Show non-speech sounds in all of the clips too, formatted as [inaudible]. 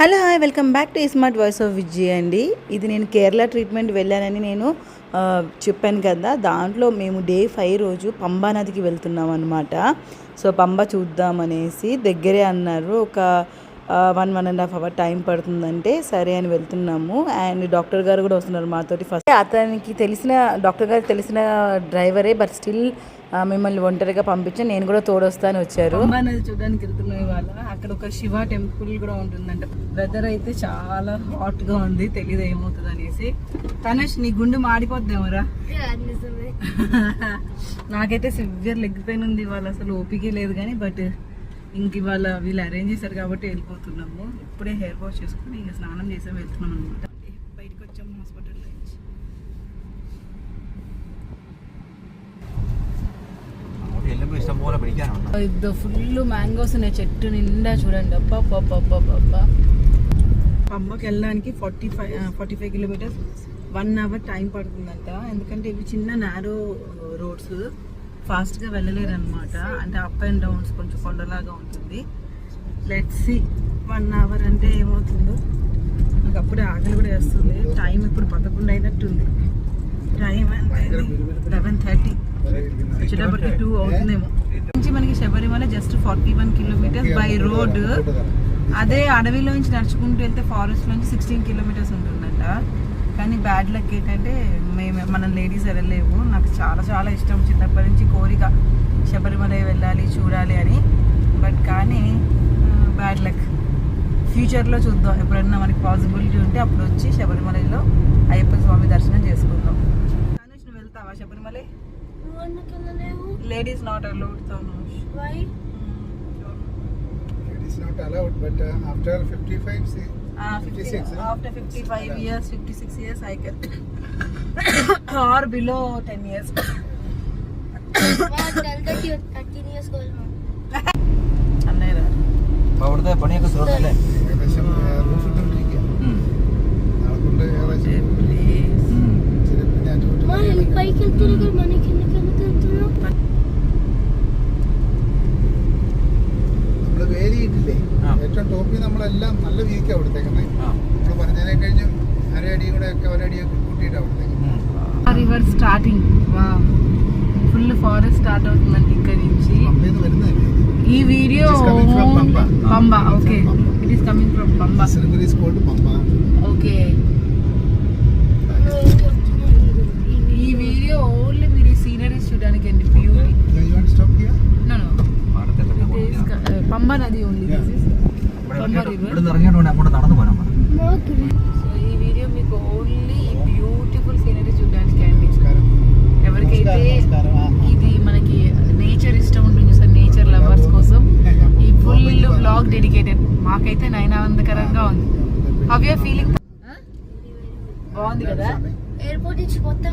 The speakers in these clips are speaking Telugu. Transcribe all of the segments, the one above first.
Hello hi welcome back to smart voice of Vijay అండి. ఇది నేను కేరళ ట్రీట్మెంట్ వెళ్ళానని నేను చెప్పాను కదా. దాంట్లో మేము డే ఫైవ్ రోజు పంబా నదికి వెళ్తున్నాం అనమాట సో పంబ చూద్దామనేసి దగ్గరే అన్నారు. ఒక one one and half hour time పడుతుందంటే సరే అని వెళ్తున్నాము. అండ్ డాక్టర్ గారు కూడా వస్తున్నారు మాతోటి ఫస్ట్. అతనికి తెలిసిన డాక్టర్ గారికి తెలిసిన డ్రైవరే బట్ స్టిల్ మిమ్మల్ని ఒంటరిగా పంపించి నేను కూడా తోడొస్తాను వచ్చారు. నది చూడడానికి వెళ్తున్నాం ఇవాళ. అక్కడ ఒక శివ టెంపుల్ కూడా ఉంటుందంట. వెదర్ అయితే చాలా హాట్గా ఉంది తెలియదు ఏమవుతుంది అనేసి. తనేష్ నీ గుండె మాడిపోద్దేమోరా [laughs] నాకైతే సివియర్ లెగ్ పెయిన్ ఉంది ఇవాళ అసలు ఓపిక లేదు కానీ బట్ ఇంక ఇవాళ వీళ్ళు అరేంజ్ చేశారు కాబట్టి వెళ్ళిపోతున్నాము. ఇప్పుడే హెయిర్ వాష్ చేసుకుని ఇంకా స్నానం చేసే వెళ్తున్నాం అనమాట బయటకు వచ్చాము హాస్పిటల్ నుంచి. ఫుల్ మ్యాంగోస్ ఉన్నాయి. చెట్టు నిండా చూడండి. అబ్బా అబ్బా వెళ్ళడానికి forty five forty five kilometers one hour time పడుతుందంట. ఎందుకంటే ఇవి చిన్న నారో రోడ్స్ ఫాస్ట్గా వెళ్ళలేరు అనమాట అంటే అప్ అండ్ డౌన్స్ కొంచెం కొండలాగా ఉంటుంది. లెట్ సి వన్ అవర్ అంటే ఏమవుతుందో? నాకు అప్పుడే ఆకలి కూడా వేస్తుంది. టైం ఇప్పుడు పదకొండు అయినట్టుంది. టైం లెవెన్ థర్టీ వచ్చేటప్పటికి టూ అవుతుందేమో. నుంచి మనకి Sabarimala just forty one kilometers by road అదే అడవిలో నుంచి నడుచుకుంటూ వెళ్తే ఫారెస్ట్ నుంచి సిక్స్టీన్ కిలోమీటర్స్ ఉంటుందంట. కానీ బ్యాడ్ లక్ ఏంటంటే మేము మనం లేడీస్ వెళ్ళలేవు నాకు చాలా చాలా ఇష్టం చిన్నప్పటి నుంచి కోరిక శబరిమల వెళ్ళాలి చూడాలి అని. బట్ కానీ బ్యాడ్ లక్ ఫ్యూచర్లో చూద్దాం. ఎప్పుడన్నా మనకి పాసిబిలిటీ ఉంటే అప్పుడు వచ్చి శబరిమలలో అయ్యప్ప స్వామి దర్శనం చేసుకుందాం. తనుష్ నువ్వు వెళ్తావా Sabarimala? Ladies not allowed Tanush. It is not allowed, but uh, after 55, see, 56, huh? after 55 years 56 years i can [coughs] or below 10 years. അവിടുത്തെ പണിയൊക്കെ തീർന്നല്ലേ? ഏകദേശം നമ്മൾ വേലിയിട്ടില്ലേ? ഏറ്റവും ടോപ്പിൽ നമ്മളെല്ലാം നല്ല വീക്കാ കൊടുത്തേക്കുന്നത് ആ നമ്മൾ പറഞ്ഞതിനെ കഴിഞ്ഞ് അരയടിയും കൂടെ ഒക്കെ ഒരടിയൊക്കെ കൂട്ടിയിട്ടാണ് കൊടുത്തേക്കുന്നത് రివర్ స్టార్టింగ్ వా ఫుల్ ఫారెస్ట్ స్టార్ట్ అవుతుందండి ఇక్కడ నుంచి പമ്പയിൽ നിന്ന് വരുന്നതല്ലേ ఈ video It is coming from Pamba. Pamba From okay Pamba. It is coming from Pamba cinema is called Pamba okay అయితే నయన ఆనందకరంగా ఉంది. హవ్ యూర్ ఫీలింగ్ బాగుంది కదా? ఎయిర్పోర్ట్ నుంచి మొత్తం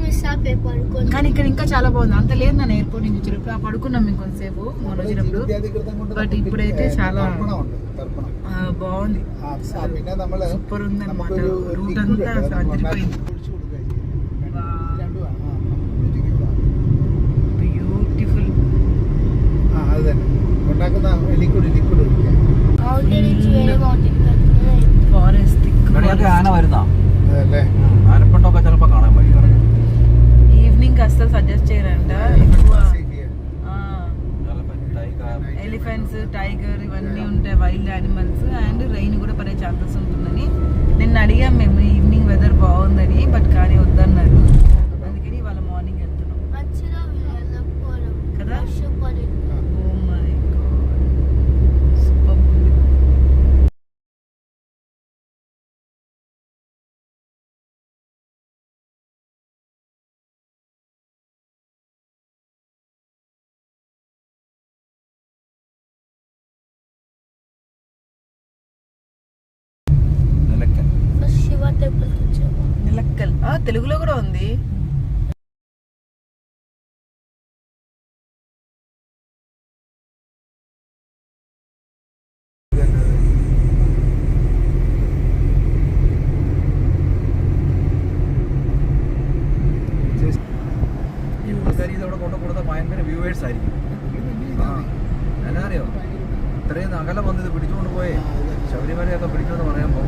పడుకోండి కానీ ఇక్కడ ఇంకా చాలా బాగుంది. అంత లేదు నన్ను ఎయిర్పోర్ట్ నుంచి వచ్చినప్పుడు. పడుకున్నాం మేము కొంతసేపు మొన్న వచ్చినప్పుడు. బట్ ఇప్పుడైతే చాలా బాగుంది. సూపర్ ఉంది అన్నమాట రూట్ అంతా అదిరిపోయింది. తెలుగులో కూడా ఉంది ഈ പുള്ളിക്കാരി ഇതവിടെ കൊണ്ട് കൊടുത്ത ഭയങ്കര വ്യൂവേഴ്സ് ആയിരിക്കും ആ എന്നാ അറിയോ ഇത്രയും അകലെ വന്ന് ഇത് പിടിച്ചുകൊണ്ട് പോയേ ശബരിമലയൊക്കെ പിടിച്ചോണ്ട് പറയാമോ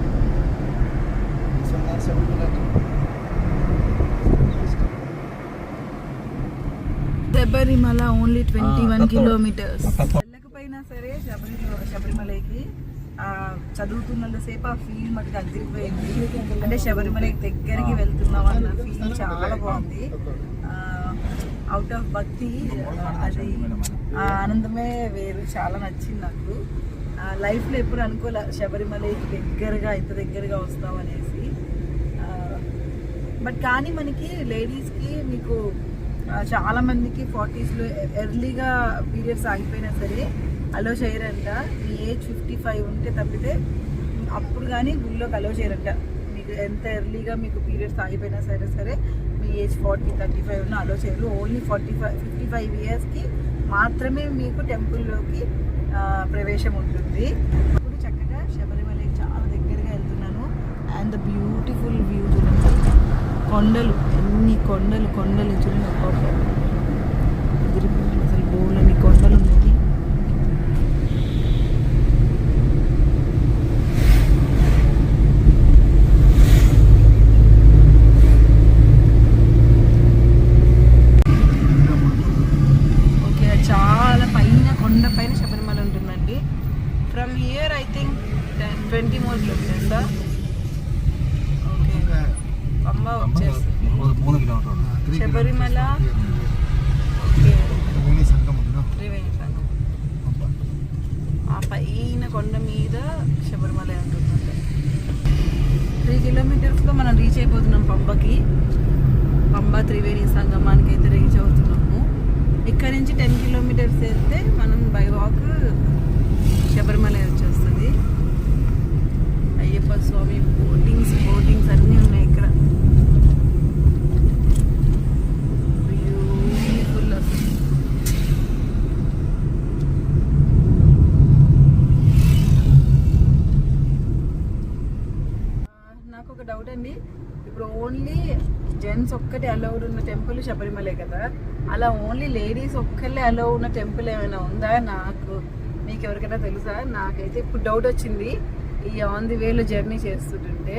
సుమారు Sabarimala only twenty one. Kilometers. వెళ్ళకపోయినా సరే శబరి శబరిమలకి ఆ, చదువుతున్నంతసేపు ఆ ఫీల్ మటుకు అదిరిపోయింది అంటే శబరిమలకి దగ్గరికి వెళ్తున్నాం అన్న ఫీల్ చాలా బాగుంది. అవుట్ ఆఫ్ భక్తి అది ఆ ఆనందమే వేరు. చాలా నచ్చింది నాకు. లైఫ్లో ఎప్పుడు అనుకోలే శబరిమలకి దగ్గరగా ఇంత దగ్గరగా వస్తాం అనేసి. బట్ కానీ మనకి లేడీస్కి మీకు చాలామందికి చాలా మందికి ఫార్టీస్లో ఎర్లీగా పీరియడ్స్ ఆగిపోయినా సరే అలో చేయరంట. మీ ఏజ్ ఫిఫ్టీ ఫైవ్ ఉంటే తప్పితే అప్పుడు కానీ గుళ్ళోకి అలో చేయరంట. మీకు ఎంత ఎర్లీగా మీకు పీరియడ్స్ ఆగిపోయినా సరే సరే మీ ఏజ్ ఫార్టీ థర్టీ ఫైవ్ ఉన్న అలో చేయరు. Only forty five fifty five ఇయర్స్కి మాత్రమే మీకు టెంపుల్లోకి ప్రవేశం ఉంటుంది. ఇప్పుడు చక్కగా శబరిమలకి చాలా దగ్గరగా వెళ్తున్నాను. అండ్ ద బ్యూటిఫుల్ వ్యూ చూడండి. కొండలు. ఎన్ని కొండలు కొండలు చూడండి ఒక్కొక్క ఎదిరిపోయింది అసలు బోలని కొండలు ఉన్నాయి. ఓకే చాలా పైన కొండ పైన శబరిమల ఉంటుందండి. From here I think twenty more kilometers okay Pamba వచ్చేసి శబరిమల త్రివేణి త్రివేణి సంగమం ఆ పైన కొండ మీద శబరిమల ఉంటుందండి త్రీ కిలోమీటర్స్లో మనం రీచ్ అయిపోతున్నాం పంబకి. పంబ త్రివేణి సంగమానికి అయితే రీచ్ అవుతున్నాము. ఇక్కడ నుంచి టెన్ కిలోమీటర్స్ వెళ్తే మనం బై వాక్ శబరిమల వచ్చేస్తుంది. అయ్యప్ప స్వామి బోటింగ్స్ బోటింగ్స్ అన్నీ ఉన్నాయి. నాకు ఒక డౌట్ అండి. ఇప్పుడు ఓన్లీ జెంట్స్ ఒక్కటే అలౌడ్ ఉన్న టెంపుల్ శబరిమలే కదా. అలా ఓన్లీ లేడీస్ ఒక్కళ్ళే అలో ఉన్న టెంపుల్ ఏమైనా ఉందా? నాకు మీకు ఎవరికైనా తెలుసా? నాకైతే ఇప్పుడు డౌట్ వచ్చింది. ఈ ఆన్ ది వేలు జర్నీ చేస్తుంటే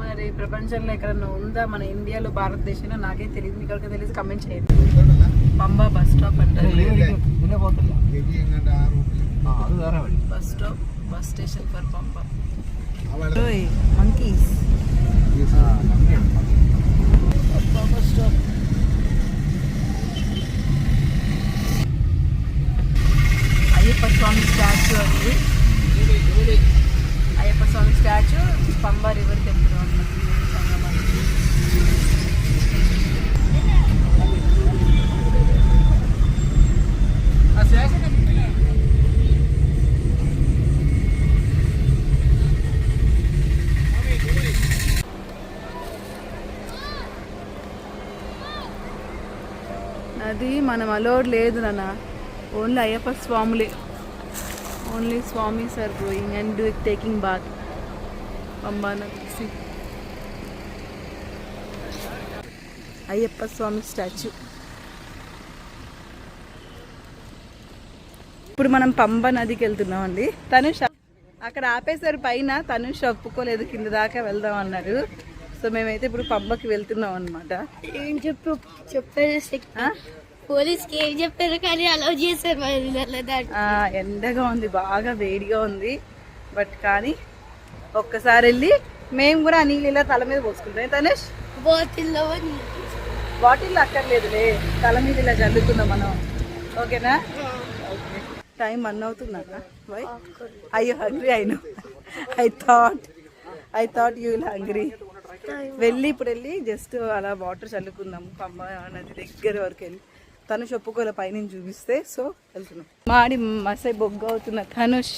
మరి ప్రపంచంలో ఎక్కడన్నా ఉందా? మన ఇండియాలో భారతదేశంలో నాకే తెలియదు. మీకు ఎవరికైనా తెలిసి కమెంట్ చేయండి. పంబా బస్ స్టాప్ అంటే bus stop bus station for Pamba monkeys. Yes, ah, monkey. Papa, stop. Ayyappa Swami statue అది Ayyappa Swami statue Pamba river temple మనం అలౌడ్ లేదు నాన్న. Only Ayyappa స్వాములే. Only swamis are going and do taking bath Pamba నది అయ్యప్ప స్వామి స్టాచ్యూ. ఇప్పుడు మనం పంబ నదికి వెళ్తున్నాం అండి తనుష్ అక్కడ ఆపేశారు పైన. తనుష్ ఒప్పుకోలేదు కింద దాకా వెళ్దాం అన్నారు. సో మేమైతే ఇప్పుడు పంబకి వెళ్తున్నాం అనమాట ఏం చెప్పు? చెప్పేది పోలీస్కి ఏం చెప్పారు కానీ అలౌ చేశారు దాటి ఎండగా ఉంది బాగా వేడిగా ఉంది. బట్ కానీ ఒక్కసారి వెళ్ళి మేము కూడా ఆ నీళ్ళు ఇలా తల మీద పోసుకుంటాం. తనుష్? బాటిల్లో బాటిల్ అక్కర్లేదులే. తల మీద ఇలా చల్లుకుందాం మనం. ఓకేనా? ఓకే. టైం వన్ అవుతుందా వై? అయ్యో హంగ్రీ అయిన I thought I thought you will hungry వెళ్ళి ఇప్పుడు వెళ్ళి జస్ట్ అలా వాటర్ చల్లుకుందాం. పంబ నది దగ్గర వరకు వెళ్ళి. తనుష్ ఒప్పుకోలే పైనుంచి చూపిస్తే సో వెళ్తున్నాం. మాడి మసై బొగ్గ అవుతున్నా తనుష్.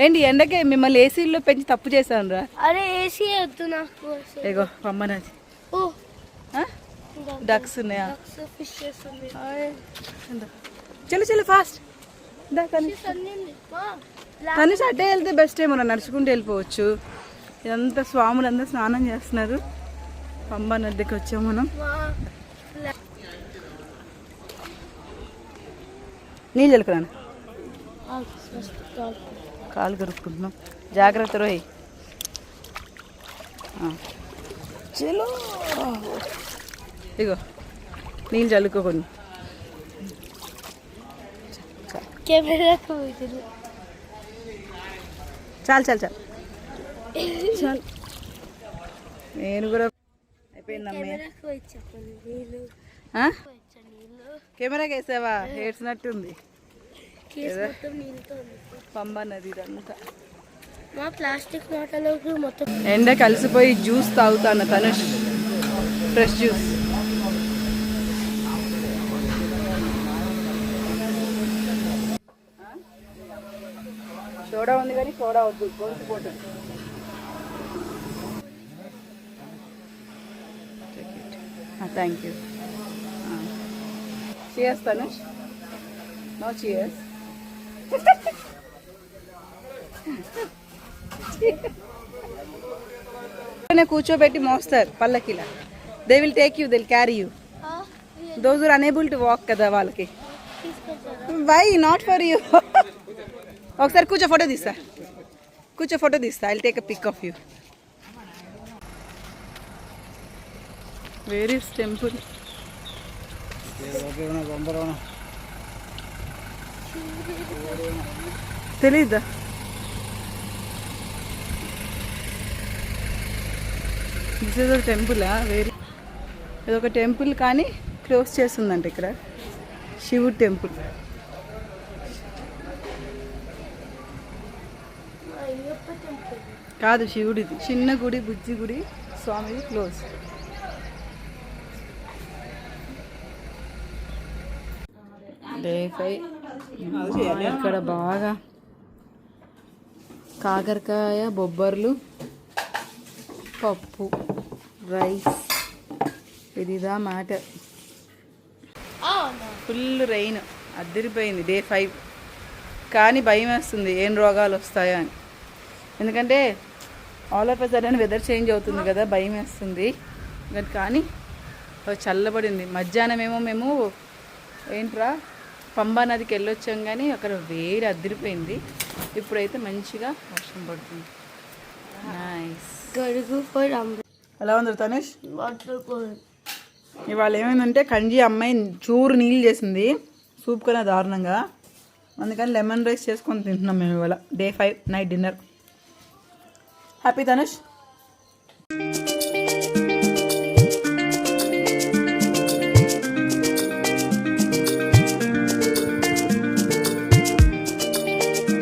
ఏంటి ఎండకే మిమ్మల్ని ఏసీలో పెంచి తప్పు చేశాను రా అరే ఏసీ వద్దు నాకు ఏగో ఓ. డక్స్ ఉన్నాయా? చలో చలో ఫాస్ట్. తనుష్. తనుష్ అడ్డే వెళ్తే బెస్ట్ ఏమో నడుచుకుంటూ వెళ్ళిపోవచ్చు. ఇదంతా స్వాములు అందరూ స్నానం చేస్తున్నారు. పంబా నదికి వచ్చాం మనం. నీళ్ళు చల్లుకురాను కాలు కరుక్కుంటున్నాం. జాగ్రత్త రోయ్. చలో. ఇగో నేను చల్లుకోకుండా చాలు చాలు చాలు. చాలు. నేను కూడా అయిపోయిందమ్మే కెమెరాకు వేసావా ఏడ్చినట్టుంది. పంబ నది ఇదంతా. మా ప్లాస్టిక్ మూటలోకి మొత్తం ఎండ కలిసిపోయి జ్యూస్ తాగుతాను తనుష్. Fresh juice. సోడా ఉంది కానీ సోడా వద్దు గొంతు పోతుంది. Thank you cheers Tanush no cheers కూర్చోబెట్టి మోస్తారు పల్లకిలా they will take you they'll carry you those are unable to walk కదా వాళ్ళకి. వై నాట్ ఫర్ యూ ఒకసారి కూర్చో ఫోటో తీస్తా. కూర్చో ఫోటో తీస్తా. I'll take a pic of you where is temple తెలీదా? దిస్ ఇస్ టెంపులా వేరే ఇది ఒక టెంపుల్ కానీ క్లోజ్ చేస్తుందంట ఇక్కడ. శివుడు టెంపుల్ కాదు శివుడిది. చిన్న గుడి బుజ్జి గుడి స్వామిది క్లోజ్ డే ఫైవ్ ఇక్కడ బాగా కాకరకాయ బొబ్బర్లు పప్పు రైస్. ఇదిదా మ్యాటర్. Full rain. అద్దరిపోయింది డే ఫైవ్. కానీ భయం వేస్తుంది. ఏం రోగాలు వస్తాయా అని. ఎందుకంటే all of sudden weather change అవుతుంది కదా భయం వేస్తుంది. కానీ చల్లబడింది. మధ్యాహ్నం ఏమో మేము ఏంట్రా? పంబా నదికి వెళ్ళొచ్చాం కానీ అక్కడ వేడి అద్దరిపోయింది ఇప్పుడైతే మంచిగా వర్షం పడుతుంది. ఎలా ఉంది తనుష్? ఇవాళ ఏమైందంటే కంజీ అమ్మాయి చూరు నీళ్ళు చేసింది. సూప్ కన్నా దారుణంగా. అందుకని లెమన్ రైస్ చేసుకొని తింటున్నాం మేము ఇవాళ. Day five night dinner. Happy Tanush?